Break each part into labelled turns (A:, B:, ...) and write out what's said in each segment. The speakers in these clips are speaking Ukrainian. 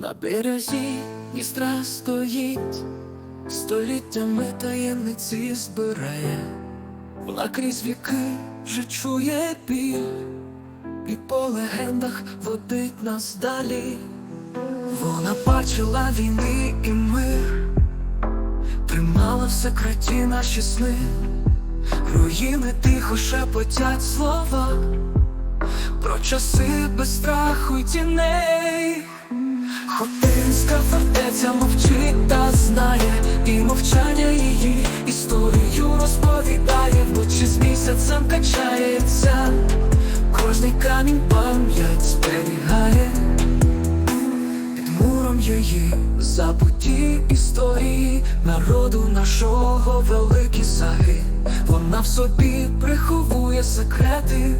A: На березі Дністра стоїть, століттями таємниці збирає, вона крізь віки вже чує біль, і по легендах водить нас далі. Вона бачила війни і мир, тримала в секреті наші сни, руїни тихо шепотять слова, про часи без страху й тіней. Хотинська фортеця мовчить та знає, і мовчання її історію розповідає, вночі з місяцем качається, кожний камінь пам'ять зберігає, під муром її забуті історії народу нашого великі саги. Вона в собі приховує секрети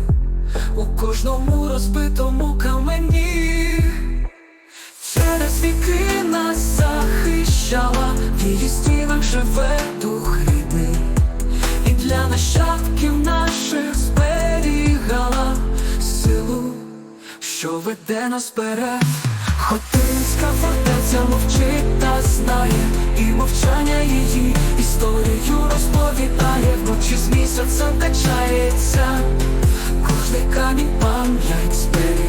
A: у кожному розбитому камені. Віки нас захищала, в її стінах живе дух рідний, і для нащадків наших зберігала силу, що веде нас вперед. Хотинська фортеця мовчить та знає, і мовчання її історію розповідає, вночі з місяцем качається, кожний камінь пам'ять зберігає.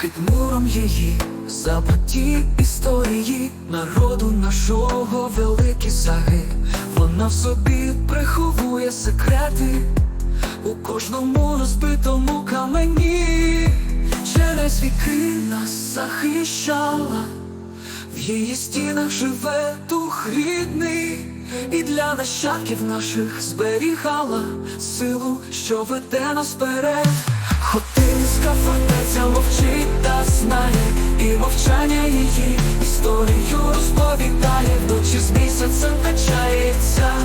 A: Під муром її забуті історії народу нашого великі саги. Вона в собі приховує секрети у кожному розбитому камені. Через віки нас захищала, в її стінах живе дух рідний, і для нащадків наших зберігала силу, що веде нас вперед. Козацька фортеця мовчить та знає, і мовчання її історію розповідає, вночі з місяцем качається.